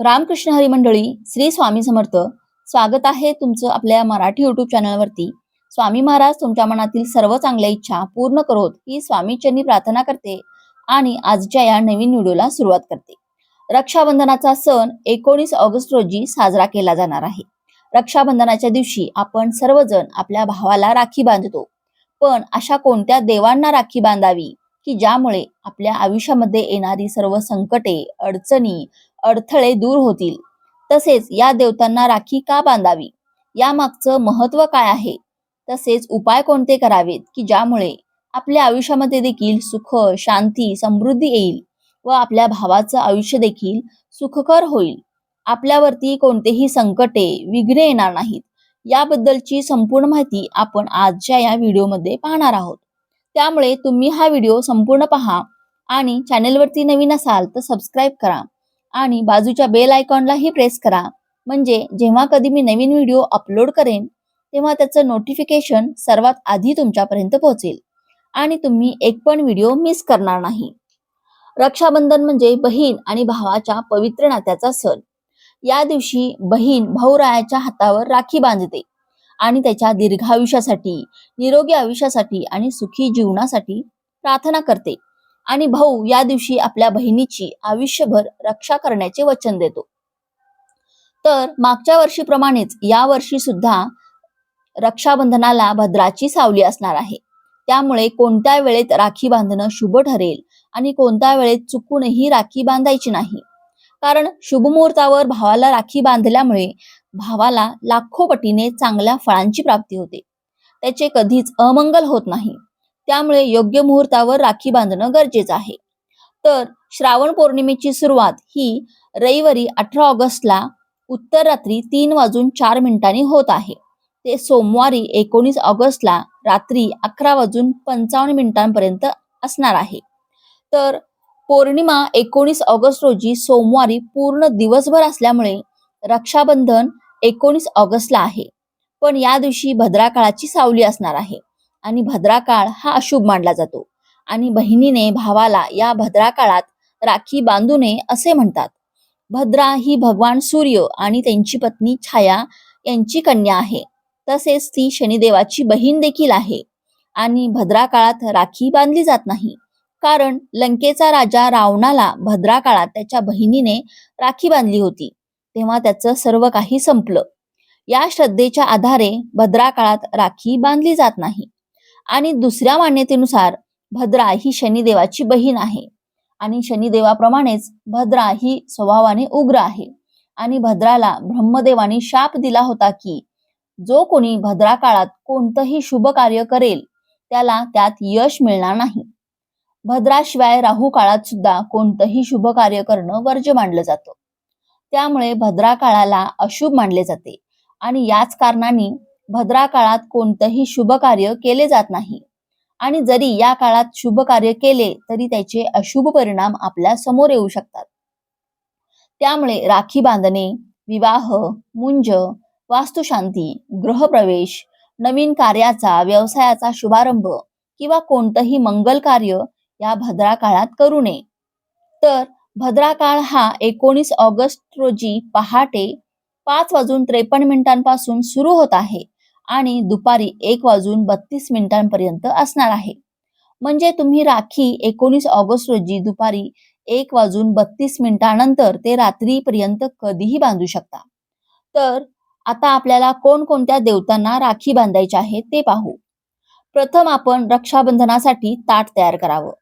रामकृष्ण हरी मंडळी श्री स्वामी समर्थ. स्वागत आहे तुमचं आपल्या मराठी युट्यूब चॅनलवरती स्वामी महाराज तुमच्या मनातील सर्व चांगल्या इच्छा पूर्ण करोत ही स्वामीचरणी प्रार्थना करते आणि आजच्या या नवीन व्हिडिओला सुरुवात करते. रक्षाबंधनाचा सण एकोणीस ऑगस्ट रोजी साजरा केला जाणार आहे. रक्षाबंधनाच्या दिवशी आपण सर्वजण आपल्या भावाला राखी बांधतो. पण अशा कोणत्या देवांना राखी बांधावी की ज्यामुळे आपल्या आयुष्यामध्ये येणारी सर्व संकटे अडचणी अडथळे दूर होतील. तसेच या देवतांना राखी का बांधावी? यामागचं महत्त्व काय आहे? तसेच उपाय कोणते करावेत की ज्यामुळे आपल्या आयुष्यामध्ये देखील सुख शांती समृद्धी येईल व आपल्या भावाचं आयुष्य देखील सुखकर होईल? आपल्यावरती कोणतेही संकटे विघ्ने येणार नाहीत. याबद्दलची संपूर्ण माहिती आपण आजच्या या व्हिडिओमध्ये पाहणार आहोत. त्यामुळे तुम्ही हा व्हिडिओ संपूर्ण पहा आणि चॅनेलवरती नवीन असाल तर सबस्क्राईब करा. आणि बाजूच्या बेल आयकॉनलाही प्रेस करा. म्हणजे जेव्हा कधी मी नवीन व्हिडिओ अपलोड करेन तेव्हा त्याचं नोटिफिकेशन सर्वात आधी तुमच्यापर्यंत पोहोचेल. आणि तुम्ही एक पण व्हिडिओ मिस करणार नाही. रक्षाबंधन म्हणजे बहीण आणि भावाच्या पवित्र नात्याचा सण. या दिवशी बहीण भाऊरायाच्या हातावर राखी बांधते आणि त्याच्या दीर्घायुष्यासाठी निरोगी आयुष्यासाठी आणि सुखी जीवनासाठी प्रार्थना करते. आणि भाऊ या दिवशी आपल्या बहिणीची आयुष्यभर रक्षा करण्याचे वचन देतो. तर मागच्या वर्षीप्रमाणेच या वर्षी सुद्धा रक्षाबंधनाला भद्राची सावली असणार आहे. त्यामुळे कोणत्या वेळेत राखी बांधणं शुभ ठरेल आणि कोणत्या वेळेत चुकूनही राखी बांधायची नाही. कारण शुभमुहूर्तावर भावाला राखी बांधल्यामुळे भावाला लाखो पटीने चांगल्या फळांची प्राप्ती होते. त्याचे कधीच अमंगल होत नाही. त्यामुळे योग्य मुहूर्तावर राखी बांधणं गरजेचं आहे. तर श्रावण पौर्णिमेची सुरुवात ही रविवारी अठरा ऑगस्टला उत्तर रात्री तीन वाजून चार मिनिटांनी होत आहे. ते सोमवारी एकोणीस ऑगस्टला रात्री अकरा वाजून पंचावन्न मिनिटांपर्यंत असणार आहे. तर पौर्णिमा एकोणीस ऑगस्ट रोजी सोमवारी पूर्ण दिवसभर असल्यामुळे रक्षाबंधन एकोणीस ऑगस्टला आहे. पण या दिवशी भद्राकाळाची सावली असणार आहे. आणि भद्राकाळ हा अशुभ मानला जातो. आणि बहिणीने भावाला या भद्रा काळात राखी बांधू नये असे म्हणतात भद्रा ही भगवान सूर्य आणि त्यांची पत्नी छाया यांची कन्या आहे. तसेच ती शनिदेवाची बहीण देखील आहे. आणि भद्रा काळात राखी बांधली जात नाही. कारण लंकेचा राजा रावणाला भद्रा काळात त्याच्या बहिणीने राखी बांधली होती. तेव्हा त्याचं सर्व काही संपलं. या श्रद्धेच्या आधारे भद्रा काळात राखी बांधली जात नाही. आणि दुसऱ्या मान्यतेनुसार भद्रा ही शनिदेवाची बहीण आहे. आणि शनिदेवाप्रमाणेच भद्रा ही स्वभावाने उग्र आहे. आणि भद्राला ब्रह्मदेवाने शाप दिला होता की जो कोणी भद्रा काळात कोणतंही शुभ कार्य करेल त्याला त्यात यश मिळणार नाही. भद्राशिवाय राहू काळात सुद्धा कोणतंही शुभ कार्य करणं वर्ज्य मानलं जातं. त्यामुळे भद्रा काळाला अशुभ मानले जाते. आणि याच कारणाने भद्रा काळात कोणतंही शुभ कार्य केले जात नाही. आणि जरी या काळात शुभ कार्य केले तरी त्याचे अशुभ परिणाम आपल्यासमोर येऊ शकतात. त्यामुळे राखी बांधणे विवाह मुंज वास्तुशांती गृहप्रवेश नवीन कार्याचा व्यवसायाचा शुभारंभ किंवा कोणतंही मंगल कार्य या भद्रा काळात करू नये. तर भद्रा काळ हा एकोणीस ऑगस्ट रोजी पहाटे पाच वाजून त्रेपन्न मिनिटांपासून सुरू होत आहे. आणि दुपारी एक वाजून बत्तीस मिनिटांपर्यंत असणार आहे. म्हणजे तुम्ही राखी एकोणीस ऑगस्ट रोजी दुपारी एक वाजून बत्तीस मिनिटानंतर ते रात्रीपर्यंत कधीही बांधू शकता. तर आता आपल्याला कोणकोणत्या देवतांना राखी बांधायची आहे ते पाहू. प्रथम आपण रक्षाबंधनासाठी ताट तयार करावं.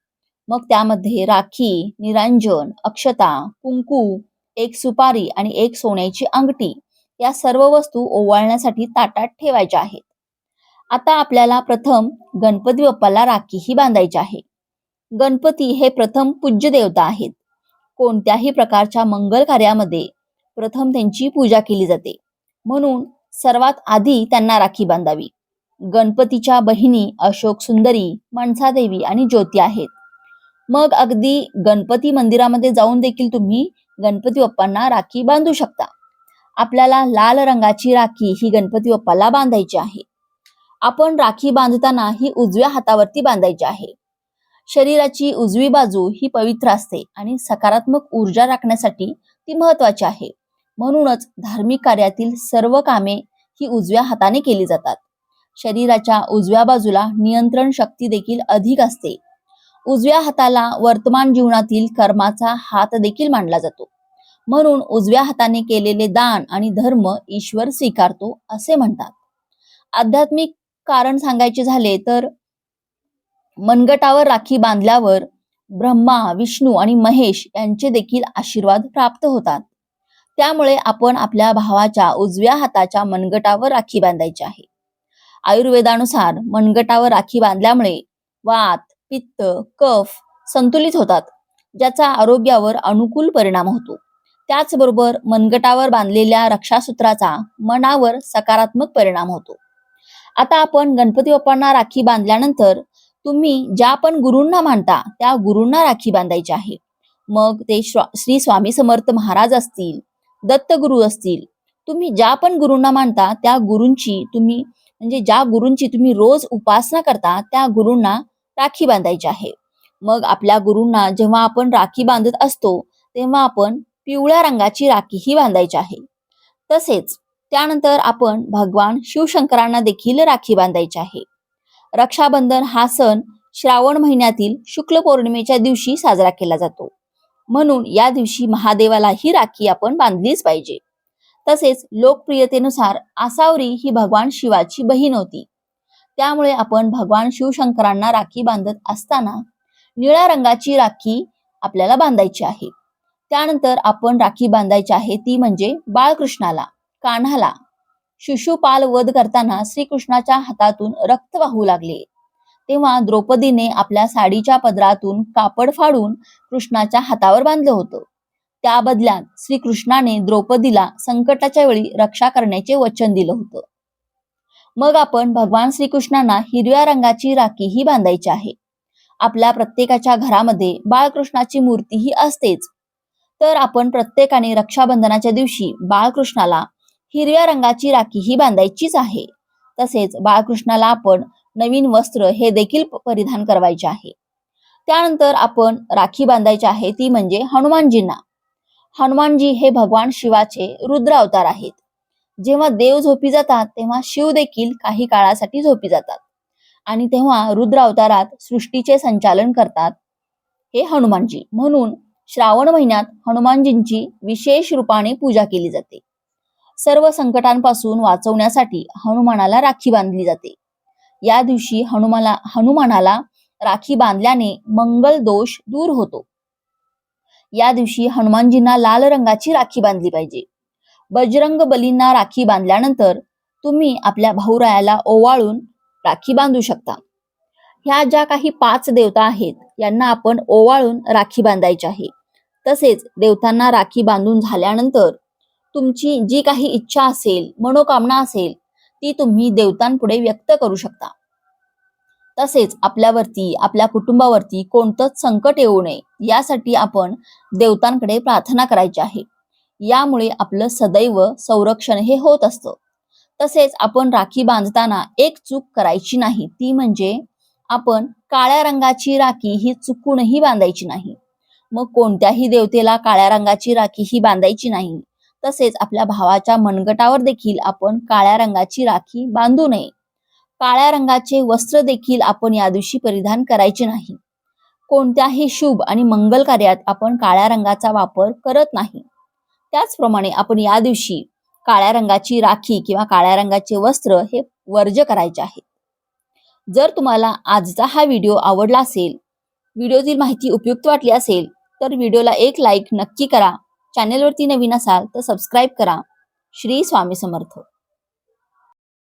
मग त्यामध्ये राखी निरांजन अक्षता कुंकू एक सुपारी आणि एक सोन्याची अंगठी या सर्व वस्तू ओवाळण्यासाठी ताटात ठेवायच्या आहेत. आता आपल्याला प्रथम गणपती बाप्पाला राखी ही बांधायची आहे. गणपती हे प्रथम पूज्य देवता आहेत. कोणत्याही प्रकारच्या मंगल कार्यामध्ये प्रथम त्यांची पूजा केली जाते. म्हणून सर्वात आधी त्यांना राखी बांधावी. गणपतीच्या बहिणी अशोक सुंदरी मनसादेवी आणि ज्योती आहेत. मग अगदी गणपती मंदिरामध्ये जाऊन देखील तुम्ही गणपती बाप्पांना राखी बांधू शकता. आपल्याला लाल रंगाची राखी ही गणपती बाप्पाला बांधायची आहे. आपण राखी बांधताना ही उजव्या हातावरती बांधायची आहे. शरीराची उजवी बाजू ही पवित्र असते आणि सकारात्मक ऊर्जा राखण्यासाठी ती महत्वाची आहे. म्हणूनच धार्मिक कार्यातील सर्व कामे ही उजव्या हाताने केली जातात. शरीराच्या उजव्या बाजूला नियंत्रण शक्ती देखील अधिक असते. उजव्या हाताला वर्तमान जीवनातील कर्माचा हात देखील मानला जातो. म्हणून उजव्या हाताने केलेले दान आणि धर्म ईश्वर स्वीकारतो असे म्हणतात. आध्यात्मिक कारण सांगायचे झाले तर मनगटावर राखी बांधल्यावर ब्रह्मा विष्णू आणि महेश यांचे देखील आशीर्वाद प्राप्त होतात. त्यामुळे आपण आपल्या भावाच्या उजव्या हाताच्या मनगटावर राखी बांधायची आहे. आयुर्वेदानुसार मनगटावर राखी बांधल्यामुळे वात पित्त कफ संतुलित होतात ज्याचा आरोग्यावर अनुकूल परिणाम होतो. त्याचबरोबर मनगटावर बांधलेल्या रक्षासूत्राचा मनावर सकारात्मक परिणाम होतो. आता आपण गणपती बाप्पांना राखी बांधल्यानंतर तुम्ही ज्या पण गुरूंना मानता त्या गुरूंना राखी बांधायची आहे. मग ते श्री स्वामी समर्थ महाराज असतील दत्तगुरु असतील तुम्ही ज्या पण गुरूंना मानता त्या गुरूंची तुम्ही म्हणजे ज्या गुरूंची तुम्ही रोज उपासना करता त्या गुरूंना राखी बांधायची आहे. मग आपल्या गुरूंना जेव्हा आपण राखी बांधत असतो तेव्हा आपण पिवळ्या रंगाची राखीही बांधायची आहे. तसेच त्यानंतर आपण भगवान शिवशंकरांना देखील राखी बांधायची आहे. रक्षाबंधन हा सण श्रावण महिन्यातील शुक्ल पौर्णिमेच्या दिवशी साजरा केला जातो. म्हणून या दिवशी महादेवाला ही राखी आपण बांधलीच पाहिजे. तसेच लोकप्रियतेनुसार आसावरी ही भगवान शिवाची बहीण होती. त्यामुळे आपण भगवान शिवशंकरांना राखी बांधत असताना निळ्या रंगाची राखी आपल्याला बांधायची आहे. त्यानंतर आपण राखी बांधायची आहे. ती म्हणजे बाळकृष्णाला कान्हाला. शिशुपाल वध करताना श्रीकृष्णाच्या हातातून रक्त वाहू लागले. तेव्हा द्रौपदीने आपल्या साडीच्या पदरातून कापड फाडून कृष्णाच्या हातावर बांधलं होतं. त्या बदल्यात श्रीकृष्णाने द्रौपदीला संकटाच्या वेळी रक्षा करण्याचे वचन दिलं होतं. मग आपण भगवान श्रीकृष्णांना हिरव्या रंगाची राखी ही बांधायची आहे. आपल्या प्रत्येकाच्या घरामध्ये बाळकृष्णाची मूर्ती ही असतेच. तर आपण प्रत्येकाने रक्षाबंधनाच्या दिवशी बाळकृष्णाला हिरव्या रंगाची राखी ही बांधायचीच आहे. तसेच बाळकृष्णाला आपण नवीन वस्त्र हे देखील परिधान करवायचे आहे. त्यानंतर आपण राखी बांधायची आहे ती म्हणजे हनुमानजींना. हनुमानजी हे भगवान शिवाचे रुद्र अवतार आहेत. जेव्हा देव झोपी जातात तेव्हा शिव देखील काही काळासाठी झोपी जातात. आणि तेव्हा रुद्र अवतारात सृष्टीचे संचालन करतात हे हनुमानजी. म्हणून श्रावण महिन्यात हनुमानजींची विशेष रूपाने पूजा केली जाते. सर्व संकटांपासून वाचवण्यासाठी हनुमानाला राखी बांधली जाते. या दिवशी हनुमाला हनुमानाला राखी बांधल्याने मंगल दोष दूर होतो. या दिवशी हनुमानजींना लाल रंगाची राखी बांधली पाहिजे. बजरंग बलींना राखी बांधल्यानंतर तुम्ही आपल्या भाऊरायाला ओवाळून राखी बांधू शकता. ह्या ज्या काही पाच देवता आहेत यांना आपण ओवाळून राखी बांधायची आहे. तसेच देवतांना राखी बांधून झाल्यानंतर तुमची जी काही इच्छा असेल मनोकामना असेल ती तुम्ही देवतांपुढे व्यक्त करू शकता. तसेच आपल्यावरती आपल्या कुटुंबावरती कोणतंच संकट येऊ नये यासाठी आपण देवतांकडे प्रार्थना करायची आहे. यामुळे आपलं सदैव संरक्षण हे होत असतं. तसेच आपण राखी बांधताना एक चूक करायची नाही ती म्हणजे आपण काळ्या रंगाची राखी ही चुकूनही बांधायची नाही. मग कोणत्याही देवतेला काळ्या रंगाची राखी ही बांधायची नाही. तसेच आपल्या भावाच्या मनगटावर देखील आपण काळ्या रंगाची राखी बांधू नये. काळ्या रंगाचे वस्त्र देखील आपण या दिवशी परिधान करायचे नाही. कोणत्याही शुभ आणि मंगल कार्यात आपण काळ्या रंगाचा वापर करत नाही. त्याचप्रमाणे आपण या दिवशी काळ्या रंगाची राखी किंवा काळ्या रंगाचे वस्त्र हे वर्ज करायचे आहे. जर तुम्हाला आजचा हा व्हिडिओ आवडला असेल व्हिडिओतील माहिती उपयुक्त वाटली असेल तर व्हिडिओला एक लाईक नक्की करा. चॅनेलवरती नवीन असाल तर सबस्क्राईब करा. श्री स्वामी समर्थ.